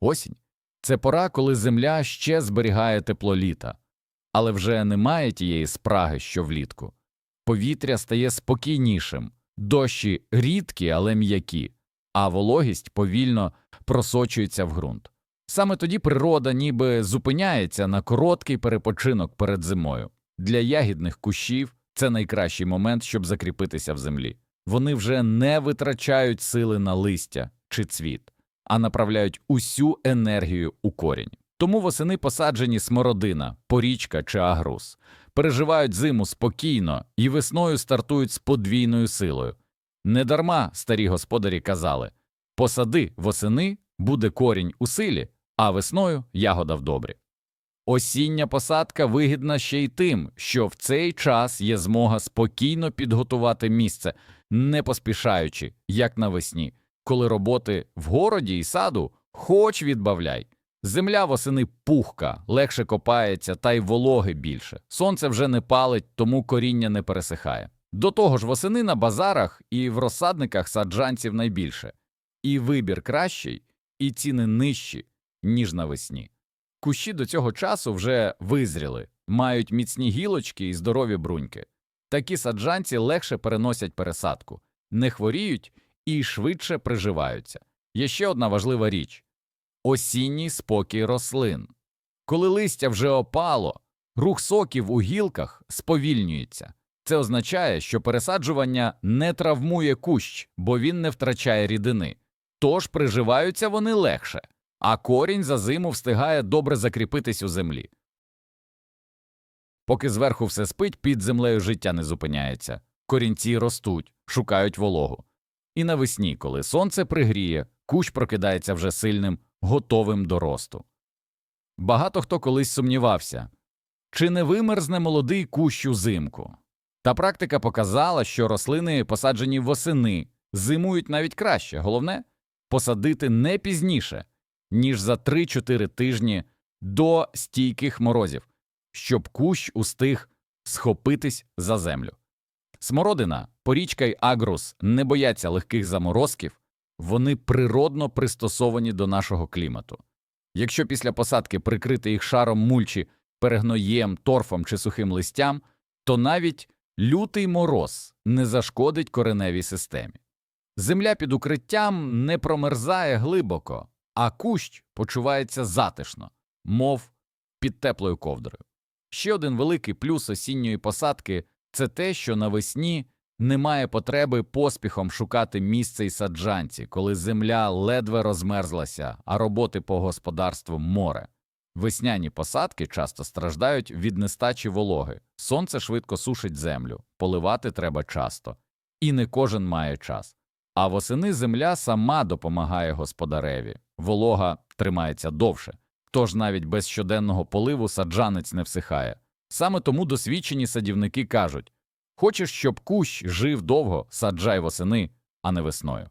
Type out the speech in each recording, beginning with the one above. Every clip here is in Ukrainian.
Осінь це пора, коли земля ще зберігає тепло літа, але вже немає тієї спраги, що влітку. Повітря стає спокійнішим, дощі рідкі, але м'які, а вологість повільно просочується в ґрунт. Саме тоді природа ніби зупиняється на короткий перепочинок перед зимою. Для ягідних кущів це найкращий момент, щоб закріпитися в землі. Вони вже не витрачають сили на листя чи цвіт, а направляють усю енергію у корінь. Тому восени посаджені смородина, порічка чи агрус, переживають зиму спокійно і весною стартують з подвійною силою. Недарма старі господарі казали посади восени буде корінь у силі, а весною ягода в добрі. Осіння посадка вигідна ще й тим, що в цей час є змога спокійно підготувати місце, не поспішаючи, як навесні, коли роботи в городі і саду хоч відбавляй. Земля восени пухка, легше копається та й вологи більше. Сонце вже не палить, тому коріння не пересихає. До того ж, восени на базарах і в розсадниках саджанців найбільше. І вибір кращий, і ціни нижчі, ніж навесні. Кущі до цього часу вже визріли, мають міцні гілочки і здорові бруньки. Такі саджанці легше переносять пересадку, не хворіють і швидше приживаються. Є ще одна важлива річ осінній спокій рослин. Коли листя вже опало, рух соків у гілках сповільнюється. Це означає, що пересаджування не травмує кущ, бо він не втрачає рідини, тож приживаються вони легше, а корінь за зиму встигає добре закріпитись у землі. Поки зверху все спить, під землею життя не зупиняється, корінці ростуть, шукають вологу. І навесні, коли сонце пригріє, кущ прокидається вже сильним, готовим до росту. Багато хто колись сумнівався, чи не вимерзне молодий кущ узимку. Та практика показала, що рослини, посаджені восени, зимують навіть краще. Головне посадити не пізніше, ніж за 3-4 тижні до стійких морозів, щоб кущ устиг схопитись за землю. Смородина, порічка й агрус не бояться легких заморозків, вони природно пристосовані до нашого клімату. Якщо після посадки прикрити їх шаром мульчі, перегноєм, торфом чи сухим листям, то навіть лютий мороз не зашкодить кореневій системі. Земля під укриттям не промерзає глибоко, а кущ почувається затишно, мов під теплою ковдрою. Ще один великий плюс осінньої посадки це те, що навесні немає потреби поспіхом шукати місце й саджанці, коли земля ледве розмерзлася, а роботи по господарству море. Весняні посадки часто страждають від нестачі вологи, сонце швидко сушить землю, поливати треба часто, і не кожен має час. А восени земля сама допомагає господареві, волога тримається довше, тож навіть без щоденного поливу саджанець не всихає. Саме тому досвідчені садівники кажуть хочеш, щоб кущ жив довго, саджай восени, а не весною.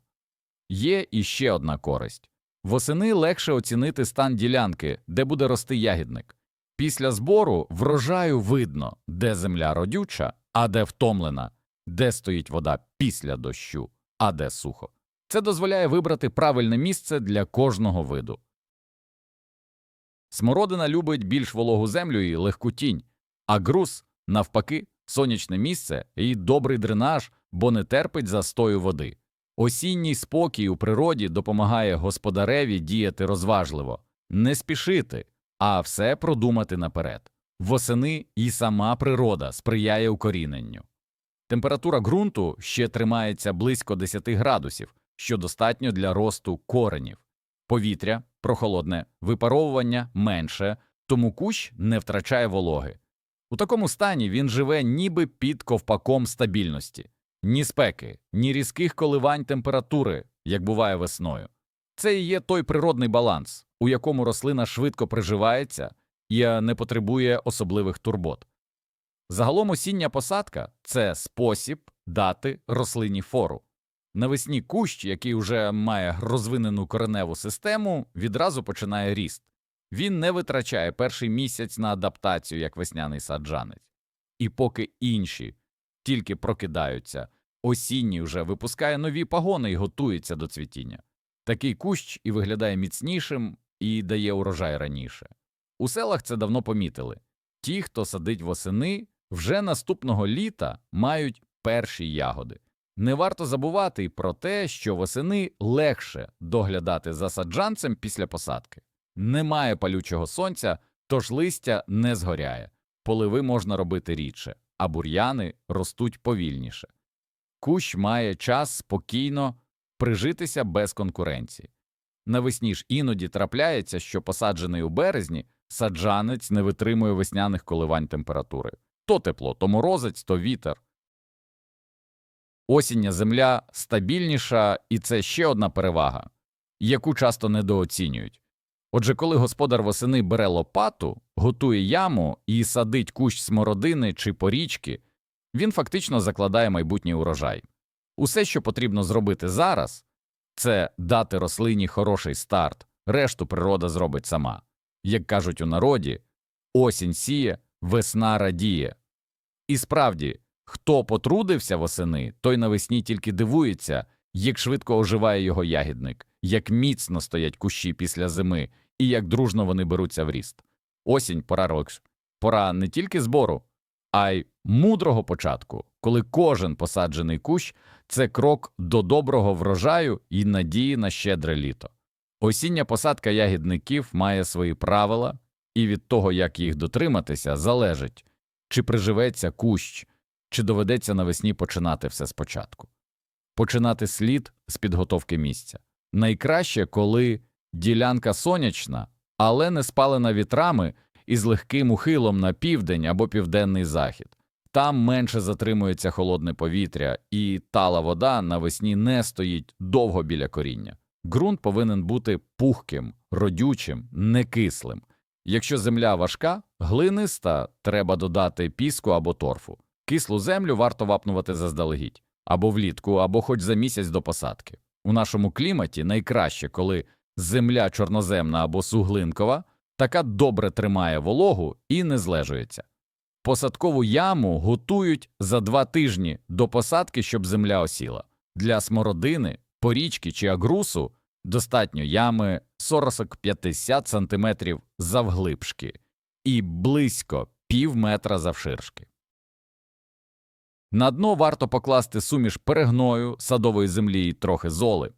Є іще одна користь восени легше оцінити стан ділянки, де буде рости ягідник. Після збору врожаю видно, де земля родюча, а де втомлена, де стоїть вода після дощу, а де сухо. Це дозволяє вибрати правильне місце для кожного виду. Смородина любить більш вологу землю і легку тінь, а груз, навпаки, сонячне місце і добрий дренаж, бо не терпить застою води. Осінній спокій у природі допомагає господареві діяти розважливо, не спішити, а все продумати наперед. Восени і сама природа сприяє укоріненню. Температура ґрунту ще тримається близько 10 градусів, що достатньо для росту коренів. Повітря прохолодне, випаровування менше, тому кущ не втрачає вологи. У такому стані він живе ніби під ковпаком стабільності, ні спеки, ні різких коливань температури, як буває весною. Це і є той природний баланс, у якому рослина швидко приживається і не потребує особливих турбот. Загалом осіння посадка це спосіб дати рослині фору. Навесні кущ, який уже має розвинену кореневу систему, відразу починає ріст. Він не витрачає перший місяць на адаптацію як весняний саджанець. І поки інші тільки прокидаються, осінній вже випускає нові пагони і готується до цвітіння. Такий кущ і виглядає міцнішим, і дає урожай раніше. У селах це давно помітили. Ті, хто садить восени, вже наступного літа мають перші ягоди. Не варто забувати й про те, що восени легше доглядати за саджанцем після посадки. Немає палючого сонця, тож листя не згоряє, поливи можна робити рідше, а бур'яни ростуть повільніше. Кущ має час спокійно прижитися без конкуренції. Навесні ж іноді трапляється, що посаджений у березні саджанець не витримує весняних коливань температури. То тепло, то морозець, то вітер. Осіння земля стабільніша, і це ще одна перевага, яку часто недооцінюють. Отже, коли господар восени бере лопату, готує яму і садить кущ смородини чи порічки, він фактично закладає майбутній урожай. Усе, що потрібно зробити зараз, це дати рослині хороший старт, решту природа зробить сама. Як кажуть у народі, осінь сіє, весна радіє. І справді, хто потрудився восени, той навесні тільки дивується, як швидко оживає його ягідник, як міцно стоять кущі після зими і як дружно вони беруться в ріст. Осінь пора рокс, пора не тільки збору, а й мудрого початку, коли кожен посаджений кущ це крок до доброго врожаю і надії на щедре літо. Осіння посадка ягідників має свої правила, і від того, як їх дотриматися, залежить, чи приживеться кущ, чи доведеться навесні починати все спочатку. Починати слід з підготовки місця. Найкраще, коли ділянка сонячна, але не спалена вітрами і з легким ухилом на південь або південний захід. Там менше затримується холодне повітря, і тала вода навесні не стоїть довго біля коріння. Ґрунт повинен бути пухким, родючим, не кислим. Якщо земля важка, глиниста, треба додати піску або торфу. Кислу землю варто вапнувати заздалегідь або влітку, або хоч за місяць до посадки. У нашому кліматі найкраще, коли земля чорноземна або суглинкова, така добре тримає вологу і не злежується. Посадкову яму готують за два тижні до посадки, щоб земля осіла. Для смородини, порічки чи агрусу достатньо ями 40-50 см завглибшки і близько пів метра завширшки. На дно варто покласти суміш перегною, садової землі і трохи золи.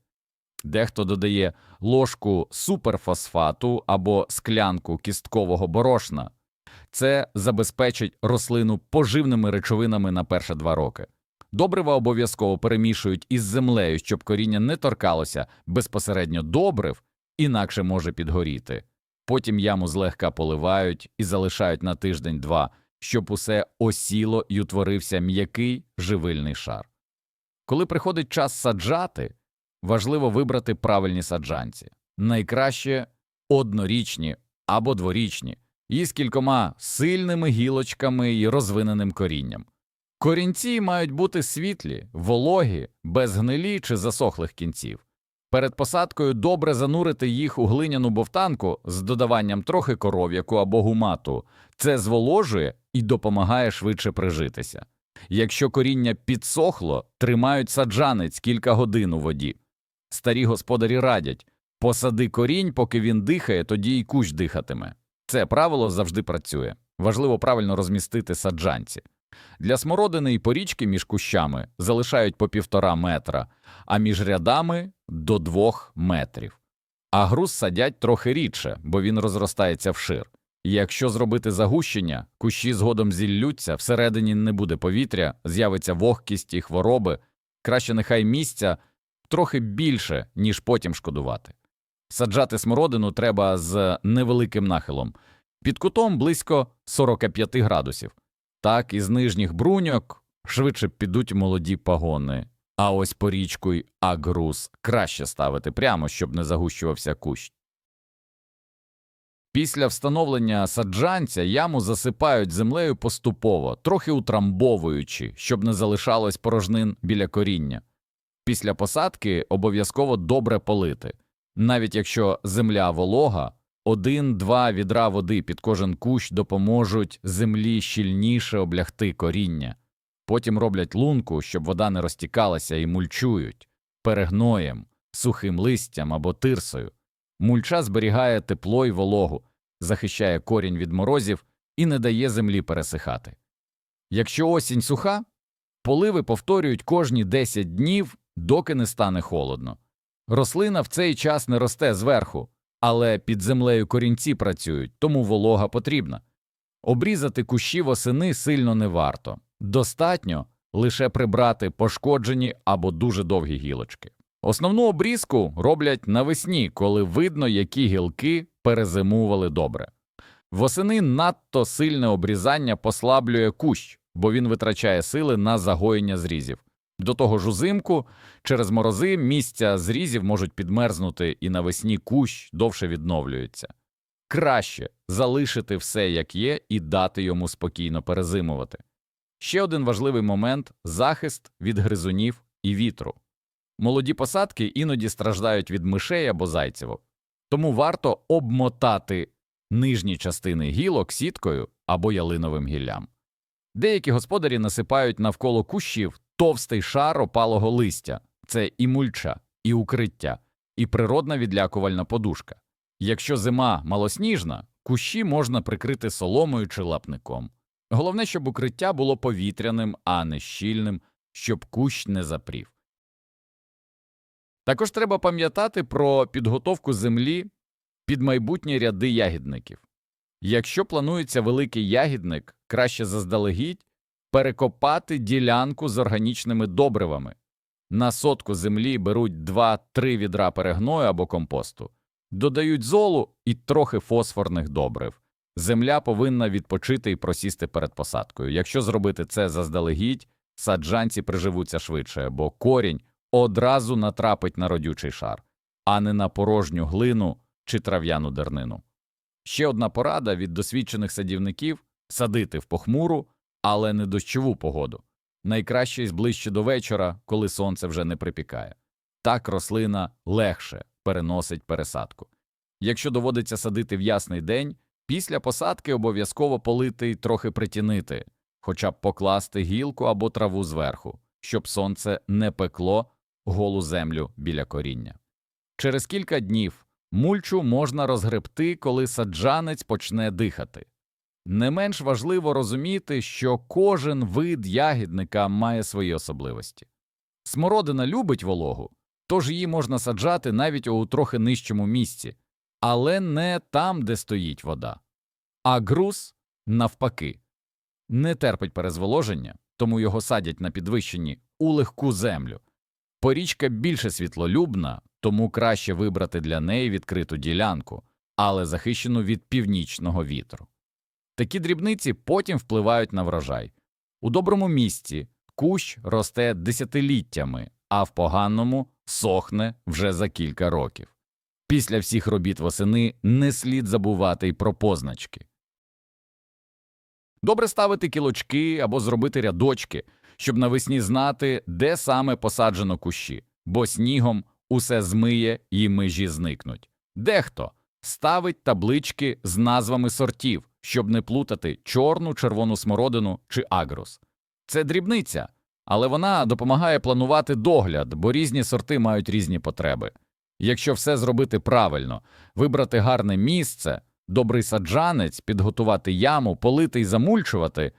Дехто додає ложку суперфосфату або склянку кісткового борошна. Це забезпечить рослину поживними речовинами на перші два роки. Добрива обов'язково перемішують із землею, щоб коріння не торкалося безпосередньо добрив, інакше може підгоріти. Потім яму злегка поливають і залишають на тиждень-два, щоб усе осіло і утворився м'який живильний шар. Коли приходить час саджати, важливо вибрати правильні саджанці найкраще однорічні або дворічні, і з кількома сильними гілочками і розвиненим корінням. Корінці мають бути світлі, вологі, без гнилі чи засохлих кінців. Перед посадкою добре занурити їх у глиняну бовтанку з додаванням трохи коров'яку або гумату. Це зволожує і допомагає швидше прижитися. Якщо коріння підсохло, тримають саджанець кілька годин у воді. Старі господарі радять посади корінь, поки він дихає, тоді й кущ дихатиме. Це правило завжди працює. Важливо правильно розмістити саджанці. Для смородини і порічки між кущами залишають по півтора метра, а між рядами до двох метрів. А груз садять трохи рідше, бо він розростається вшир. І якщо зробити загущення, кущі згодом зіллються, всередині не буде повітря, з'явиться вогкість і хвороби, краще нехай місця трохи більше, ніж потім шкодувати. Саджати смородину треба з невеликим нахилом, під кутом близько 45 градусів. Так із нижніх бруньок швидше підуть молоді пагони, а ось порічку й агрус краще ставити прямо, щоб не загущувався кущ. Після встановлення саджанця яму засипають землею поступово, трохи утрамбовуючи, щоб не залишалось порожнин біля коріння. Після посадки обов'язково добре полити. Навіть якщо земля волога, один-два відра води під кожен кущ допоможуть землі щільніше облягти коріння. Потім роблять лунку, щоб вода не розтікалася і мульчують перегноєм, сухим листям або тирсою. Мульча зберігає тепло й вологу, захищає корінь від морозів і не дає землі пересихати. Якщо осінь суха, поливи повторюють кожні 10 днів, доки не стане холодно. Рослина в цей час не росте зверху, але під землею корінці працюють, тому волога потрібна. Обрізати кущі восени сильно не варто. Достатньо лише прибрати пошкоджені або дуже довгі гілочки. Основну обрізку роблять навесні, коли видно, які гілки перезимували добре. Восени надто сильне обрізання послаблює кущ, бо він витрачає сили на загоєння зрізів. До того ж узимку через морози місця зрізів можуть підмерзнути і навесні кущ довше відновлюється. Краще залишити все як є і дати йому спокійно перезимувати. Ще один важливий момент захист від гризунів і вітру. Молоді посадки іноді страждають від мишей або зайцевок, тому варто обмотати нижні частини гілок сіткою або ялиновим гіллям. Деякі господарі насипають навколо кущів товстий шар опалого листя це і мульча, і укриття, і природна відлякувальна подушка. Якщо зима малосніжна, кущі можна прикрити соломою чи лапником. Головне, щоб укриття було повітряним, а не щільним, щоб кущ не запрів. Також треба пам'ятати про підготовку землі під майбутні ряди ягідників. Якщо планується великий ягідник, краще заздалегідь перекопати ділянку з органічними добривами. На сотку землі беруть 2-3 відра перегною або компосту, додають золу і трохи фосфорних добрив. Земля повинна відпочити і просісти перед посадкою. Якщо зробити це заздалегідь, саджанці приживуться швидше, бо корінь одразу натрапить на родючий шар, а не на порожню глину чи трав'яну дернину. Ще одна порада від досвідчених садівників садити в похмуру, але не дощову погоду. Найкраще й ближче до вечора, коли сонце вже не припікає. Так рослина легше переносить пересадку. Якщо доводиться садити в ясний день, після посадки обов'язково полити й трохи притінити, хоча б покласти гілку або траву зверху, щоб сонце не пекло голу землю біля коріння. Через кілька днів мульчу можна розгребти, коли саджанець почне дихати. Не менш важливо розуміти, що кожен вид ягідника має свої особливості. Смородина любить вологу, тож її можна саджати навіть у трохи нижчому місці, але не там, де стоїть вода. А груз, навпаки, не терпить перезволоження, тому його садять на підвищенні у легку землю. Порічка більше світлолюбна, тому краще вибрати для неї відкриту ділянку, але захищену від північного вітру. Такі дрібниці потім впливають на врожай. У доброму місці кущ росте десятиліттями, а в поганому сохне вже за кілька років. Після всіх робіт восени не слід забувати й про позначки. Добре ставити кілочки або зробити рядочки, щоб навесні знати, де саме посаджено кущі, бо снігом усе змиє і межі зникнуть. Дехто ставить таблички з назвами сортів, щоб не плутати чорну, червону смородину чи агрус. Це дрібниця, але вона допомагає планувати догляд, бо різні сорти мають різні потреби. Якщо все зробити правильно, вибрати гарне місце, добрий саджанець, підготувати яму, полити й замульчувати,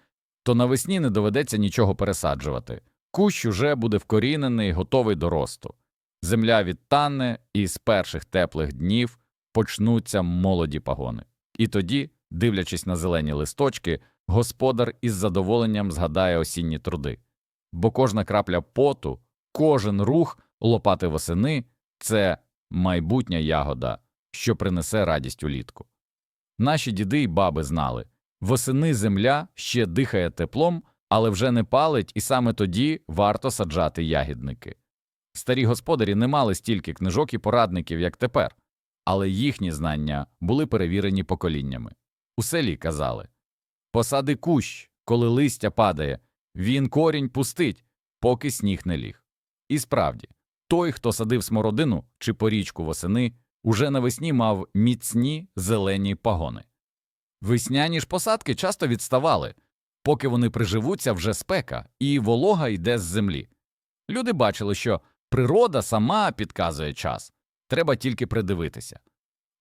то навесні не доведеться нічого пересаджувати. Кущ уже буде вкорінений, готовий до росту. Земля відтане, і з перших теплих днів почнуться молоді пагони. І тоді, дивлячись на зелені листочки, господар із задоволенням згадає осінні труди. Бо кожна крапля поту, кожен рух лопати восени це майбутня ягода, що принесе радість улітку. Наші діди й баби знали восени земля ще дихає теплом, але вже не палить, і саме тоді варто саджати ягідники. Старі господарі не мали стільки книжок і порадників, як тепер, але їхні знання були перевірені поколіннями. У селі казали посади кущ, коли листя падає, він корінь пустить, поки сніг не ліг. І справді, той, хто садив смородину чи порічку восени, уже навесні мав міцні зелені пагони. Весняні ж посадки часто відставали, поки вони приживуться вже спека, і волога йде з землі. Люди бачили, що природа сама підказує час, треба тільки придивитися.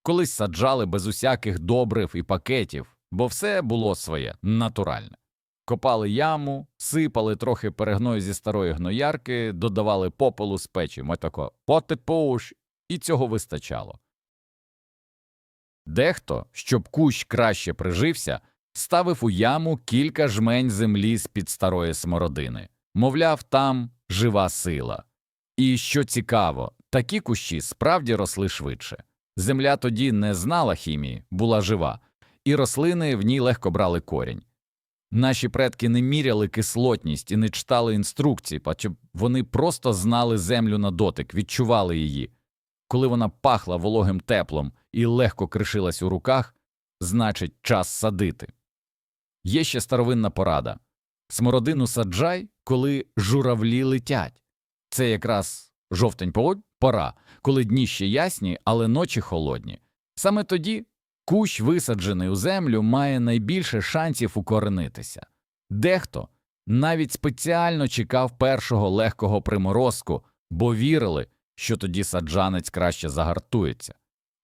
Колись саджали без усяких добрив і пакетів, бо все було своє, натуральне. Копали яму, сипали трохи перегною зі старої гноярки, додавали попелу з печі, ми тако і цього вистачало. Дехто, щоб кущ краще прижився, ставив у яму кілька жмень землі з-під старої смородини. Мовляв, там жива сила. І що цікаво, такі кущі справді росли швидше. Земля тоді не знала хімії, була жива, і рослини в ній легко брали корінь. Наші предки не міряли кислотність і не читали інструкцій, паче вони просто знали землю на дотик, відчували її. Коли вона пахла вологим теплом і легко кришилась у руках, значить час садити. Є ще старовинна порада смородину саджай, коли журавлі летять. Це якраз жовтень пора, коли дні ще ясні, але ночі холодні. Саме тоді кущ, висаджений у землю, має найбільше шансів укоренитися. Дехто навіть спеціально чекав першого легкого приморозку, бо вірили, що тоді саджанець краще загартується.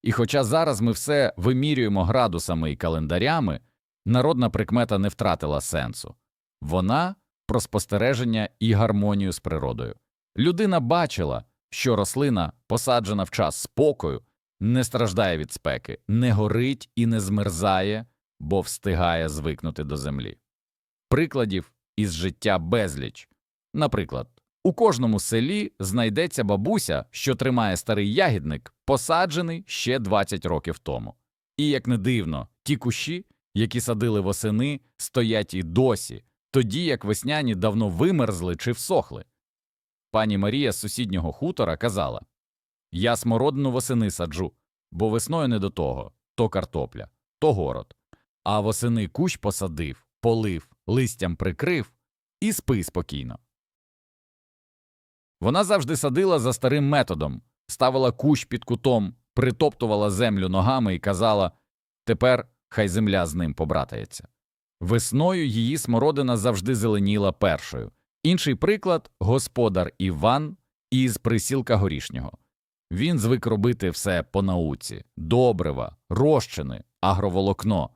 І хоча зараз ми все вимірюємо градусами і календарями, народна прикмета не втратила сенсу вона про спостереження і гармонію з природою. Людина бачила, що рослина, посаджена в час спокою, не страждає від спеки, не горить і не змерзає, бо встигає звикнути до землі. Прикладів із життя безліч. Наприклад, у кожному селі знайдеться бабуся, що тримає старий ягідник, посаджений ще 20 років тому. І, як не дивно, ті кущі, які садили восени, стоять і досі, тоді як весняні давно вимерзли чи всохли. Пані Марія з сусіднього хутора казала Я смородину восени саджу, бо весною не до того то картопля, то город. А восени кущ посадив, полив, листям прикрив і спи спокійно. Вона завжди садила за старим методом, ставила кущ під кутом, притоптувала землю ногами і казала Тепер хай земля з ним побратається. Весною її смородина завжди зеленіла першою. Інший приклад господар Іван із присілка горішнього. Він звик робити все по науці добрива, розчини, агроволокно.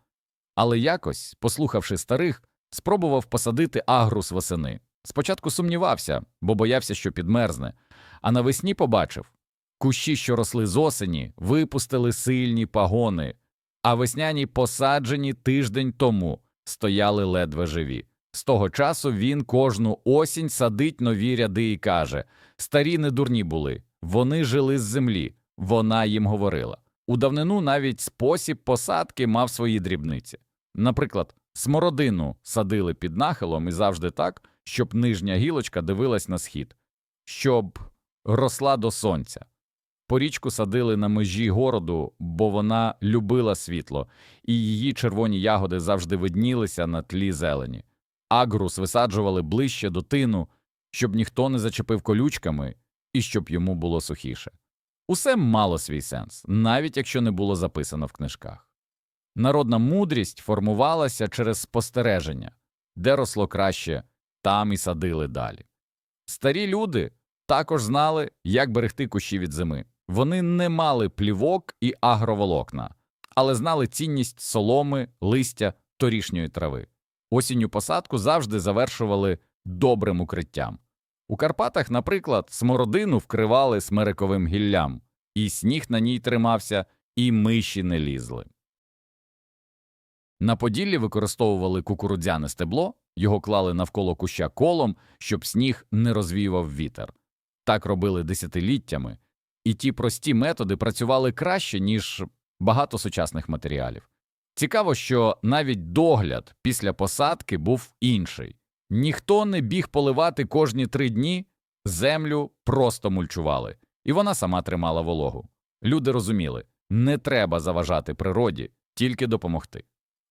Але якось, послухавши старих, спробував посадити агрус восени. Спочатку сумнівався, бо боявся, що підмерзне, а навесні побачив кущі, що росли з осені, випустили сильні пагони, а весняні посаджені тиждень тому стояли ледве живі. З того часу він кожну осінь садить нові ряди і каже старі не дурні були, вони жили з землі, вона їм говорила. У давнину навіть спосіб посадки мав свої дрібниці. Наприклад, смородину садили під нахилом і завжди так, щоб нижня гілочка дивилась на схід, щоб росла до сонця. Порічку садили на межі городу, бо вона любила світло, і її червоні ягоди завжди виднілися на тлі зелені. Агрус висаджували ближче до тину, щоб ніхто не зачепив колючками і щоб йому було сухіше. Усе мало свій сенс, навіть якщо не було записано в книжках. Народна мудрість формувалася через спостереження, де росло краще, там і садили далі. Старі люди також знали, як берегти кущі від зими. Вони не мали плівок і агроволокна, але знали цінність соломи, листя, торішньої трави. Осінню посадку завжди завершували добрим укриттям. У Карпатах, наприклад, смородину вкривали смерековим гіллям, і сніг на ній тримався, і миші не лізли. На Поділлі використовували кукурудзяне стебло, його клали навколо куща колом, щоб сніг не розвіював вітер. Так робили десятиліттями, і ті прості методи працювали краще, ніж багато сучасних матеріалів. Цікаво, що навіть догляд після посадки був інший ніхто не біг поливати кожні три дні, землю просто мульчували, і вона сама тримала вологу. Люди розуміли не треба заважати природі, тільки допомогти.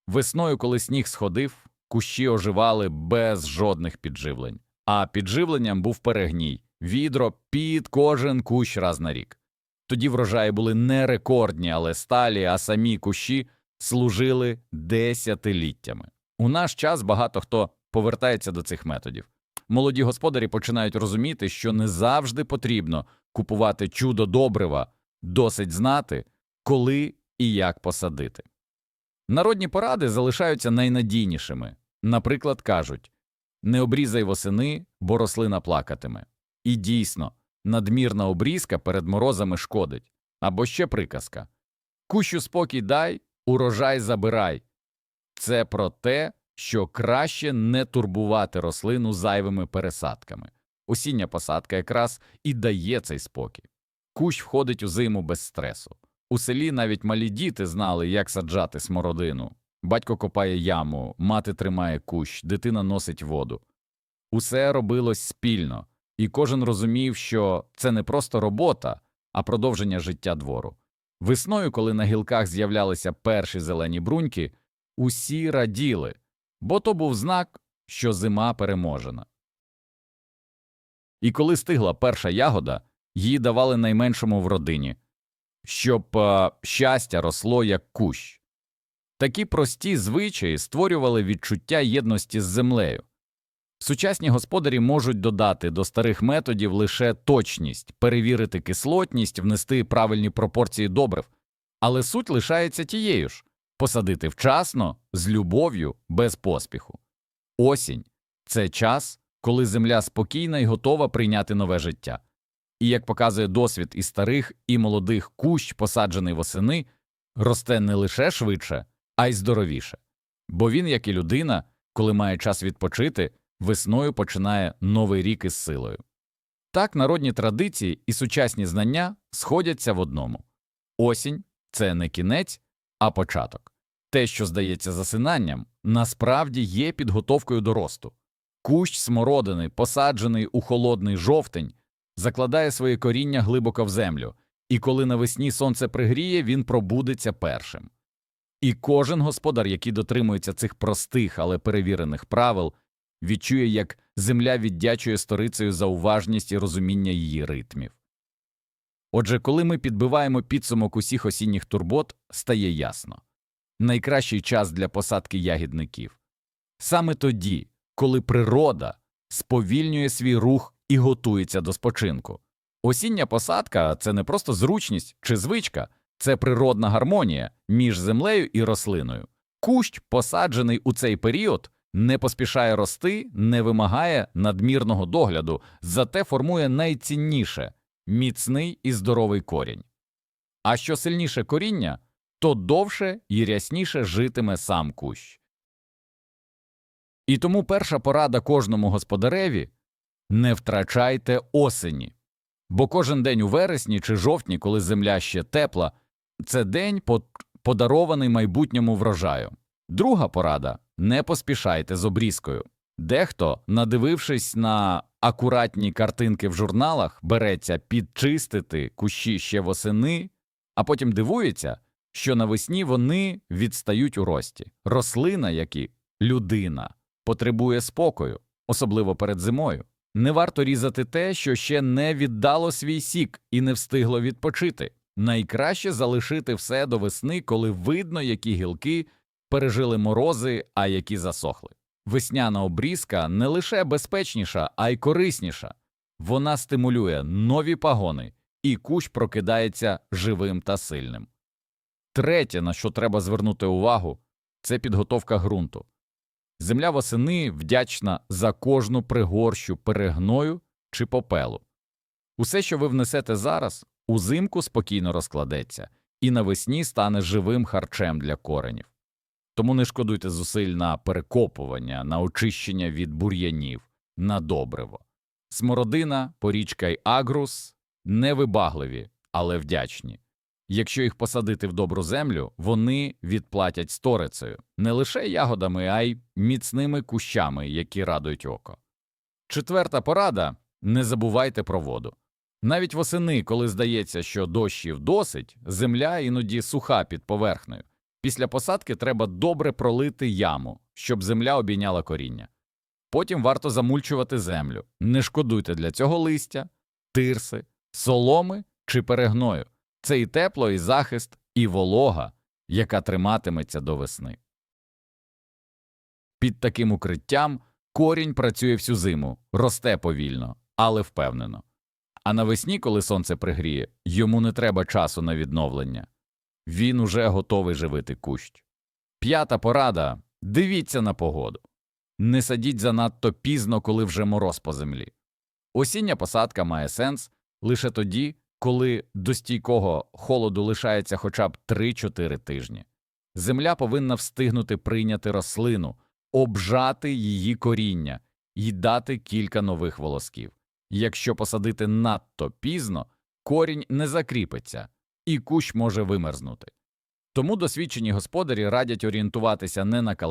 Весною, коли сніг сходив, кущі оживали без жодних підживлень, а підживленням був перегній відро під кожен кущ раз на рік. Тоді врожаї були не рекордні, але сталі, а самі кущі служили десятиліттями. У наш час багато хто повертається до цих методів. Молоді господарі починають розуміти, що не завжди потрібно купувати чудо добрива, досить знати, коли і як посадити. Народні поради залишаються найнадійнішими. Наприклад, кажуть не обрізай восени, бо рослина плакатиме. І дійсно, надмірна обрізка перед морозами шкодить. Або ще приказка Кущу спокій дай, урожай забирай. Це про те, що краще не турбувати рослину зайвими пересадками. Осіння посадка якраз і дає цей спокій. Кущ входить у зиму без стресу. У селі навіть малі діти знали, як саджати смородину. Батько копає яму, мати тримає кущ, дитина носить воду. Усе робилось спільно, і кожен розумів, що це не просто робота, а продовження життя двору. Весною, коли на гілках з'являлися перші зелені бруньки, усі раділи, бо то був знак, що зима переможена. І коли стигла перша ягода, її давали найменшому в родині, щоб е, щастя росло як кущ. Такі прості звичаї створювали відчуття єдності з землею. Сучасні господарі можуть додати до старих методів лише точність, перевірити кислотність, внести правильні пропорції добрив, але суть лишається тією ж посадити вчасно, з любов'ю, без поспіху. Осінь це час, коли земля спокійна і готова прийняти нове життя. І як показує досвід і старих, і молодих кущ, посаджений восени, росте не лише швидше, а й здоровіше. Бо він, як і людина, коли має час відпочити, весною починає новий рік із силою. Так народні традиції і сучасні знання сходяться в одному осінь це не кінець, а початок. Те, що здається засинанням, насправді є підготовкою до росту. Кущ смородини, посаджений у холодний жовтень, закладає своє коріння глибоко в землю, і коли навесні сонце пригріє, він пробудеться першим. І кожен господар, який дотримується цих простих, але перевірених правил, відчує, як земля віддячує сторицею за уважність і розуміння її ритмів. Отже, коли ми підбиваємо підсумок усіх осінніх турбот, стає ясно найкращий час для посадки ягідників саме тоді, коли природа сповільнює свій рух і готується до спочинку. Осіння посадка це не просто зручність чи звичка, це природна гармонія між землею і рослиною. Кущ, посаджений у цей період, не поспішає рости, не вимагає надмірного догляду, зате формує найцінніше міцний і здоровий корінь. А що сильніше коріння, то довше і рясніше житиме сам кущ. І тому перша порада кожному господареві не втрачайте осені, бо кожен день у вересні чи жовтні, коли земля ще тепла, це день подарований майбутньому врожаю. Друга порада не поспішайте з обрізкою. Дехто, надивившись на акуратні картинки в журналах, береться підчистити кущі ще восени, а потім дивується, що навесні вони відстають у рості. Рослина, як і людина, потребує спокою, особливо перед зимою. Не варто різати те, що ще не віддало свій сік і не встигло відпочити. Найкраще залишити все до весни, коли видно, які гілки пережили морози, а які засохли. Весняна обрізка не лише безпечніша, а й корисніша. Вона стимулює нові пагони, і кущ прокидається живим та сильним. Третє, на що треба звернути увагу, це підготовка ґрунту. Земля восени вдячна за кожну пригорщу перегною чи попелу. Усе, що ви внесете зараз, узимку спокійно розкладеться і навесні стане живим харчем для коренів. Тому не шкодуйте зусиль на перекопування, на очищення від бур'янів, на добриво. Смородина, порічка й агрус невибагливі, але вдячні. Якщо їх посадити в добру землю, вони відплатять сторицею не лише ягодами, а й міцними кущами, які радують око. Четверта порада не забувайте про воду. Навіть восени, коли здається, що дощів досить, земля іноді суха під поверхнею. Після посадки треба добре пролити яму, щоб земля обійняла коріння. Потім варто замульчувати землю. Не шкодуйте для цього листя, тирси, соломи чи перегною. Це і тепло, і захист, і волога, яка триматиметься до весни. Під таким укриттям корінь працює всю зиму, росте повільно, але впевнено. А навесні, коли сонце пригріє, йому не треба часу на відновлення. Він уже готовий живити кущ. П'ята порада дивіться на погоду. Не садіть занадто пізно, коли вже мороз по землі. Осіння посадка має сенс лише тоді, коли до стійкого холоду лишається хоча б 3-4 тижні. Земля повинна встигнути прийняти рослину, обжати її коріння і дати кілька нових волосків. Якщо посадити надто пізно, корінь не закріпиться, і кущ може вимерзнути. Тому досвідчені господарі радять орієнтуватися не на календар,